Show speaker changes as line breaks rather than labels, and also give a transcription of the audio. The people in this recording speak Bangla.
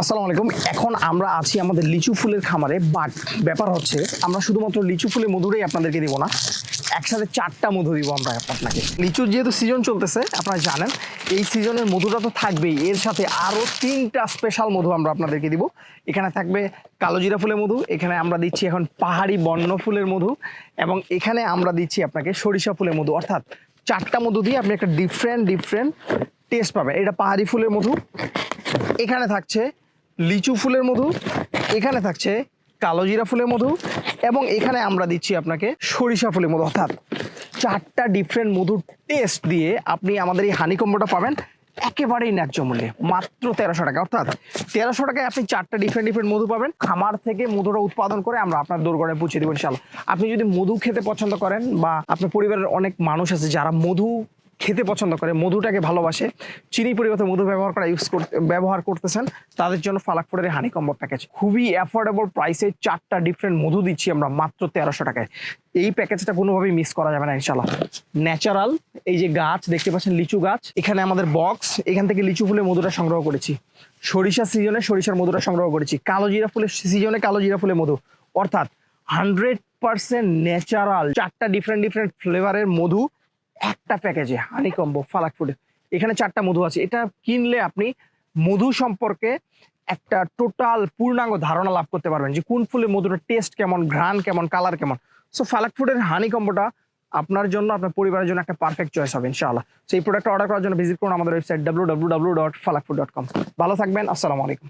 আসসালামু আলাইকুম এখন আমরা আছি আমাদের লিচু ফুলের খামারে বাট ব্যাপার হচ্ছে আমরা শুধুমাত্র লিচু ফুলের মধুটাই আপনাদেরকে দিব না, একসাথে চারটা মধু দিব আমরা আপনাকে। লিচুর যেহেতু সিজন চলতেছে, আপনারা জানেন, এই সিজনের মধুটা তো থাকবেই, এর সাথে আরও তিনটা স্পেশাল মধু আমরা আপনাদেরকে দিব। এখানে থাকবে কালোজিরা ফুলের মধু, এখানে আমরা দিচ্ছি এখন পাহাড়ি বন্য ফুলের মধু, এবং এখানে আমরা দিচ্ছি আপনাকে সরিষা ফুলের মধু। অর্থাৎ চারটা মধু দিয়ে আপনি একটা ডিফারেন্ট ডিফারেন্ট টেস্ট পাবেন। এটা পাহাড়ি ফুলের মধু। এখানে থাকছে লিচু ফুলের মধু, এখানে থাকছে কালোজিরা ফুলের মধু, এবং এখানে আমরা দিচ্ছি আপনাকে সরিষা ফুলের মধু, অর্থাৎ চারটা ডিফারেন্ট মধুর টেস্ট দিয়ে আপনি আমাদের এই হানি কম্বোটা পাবেন একেবারেই ন্যায্য মূল্যে, মাত্র তেরোশো টাকা, অর্থাৎ তেরোশো টাকায় আপনি চারটা ডিফারেন্ট ডিফারেন্ট মধু পাবেন। খামার থেকে মধুটা উৎপাদন করে আমরা আপনার দোরগড়ে পৌঁছে দেবো ইনশাল্লাহ আপনি যদি মধু খেতে পছন্দ করেন বা আপনার পরিবারের অনেক মানুষ আছে যারা মধু খেতে পছন্দ করে, মধুটাকে ভালোবাসে। চিনি পরিবর্তে মধু ব্যবহার করা ইউজ করতে, ব্যবহার করতেছেন। তাদের জন্য ফালাকপুরের হানি কম্বো প্যাকেজ খুবই অ্যাফোর্ডেবল প্রাইসে চারটা ডিফারেন্ট মধু দিচ্ছি আমরা মাত্র তেরোশো টাকায়। এই প্যাকেজটা কোনোভাবেই মিস করা যাবে না ইনশাল্লাহ ন্যাচারাল এই যে গাছ, দেখতে পাচ্ছেন লিচু গাছ। এখানে আমাদের বক্স এখান থেকে লিচু ফুলের মধুটা সংগ্রহ করেছি। সরিষা সিজনে সরিষার মধুটা সংগ্রহ করেছি। কালো জিরা ফুলের সিজনে কালো জিরা ফুলের মধু। অর্থাৎ হান্ড্রেড পার্সেন্ট ন্যাচারাল চারটা ডিফারেন্ট ডিফারেন্ট ফ্লেভারের মধু। একটা প্যাকেজে হানি কম্বো ফালাক ফুডে এখানে চারটা মধু আছে। এটা কিনলে আপনি মধু সম্পর্কে একটা টোটাল পূর্ণাঙ্গ ধারণা লাভ করতে পারবেন যে কোন ফুলের মধুর টেস্ট কেমন, ঘ্রাণ কেমন কালার কেমন। সো ফালাক ফুডের হানি কম্বোটা আপনার জন্য, আপনার পরিবারের জন্য একটা পারফেক্ট চয়েস হবে, ইনশাআল্লাহ। সেই প্রোডাক্ট অর্ডার করার জন্য ভিজিট করুন আমাদের website W dot dot com ভালো থাকবেন, আসসালামু আলাইকুম।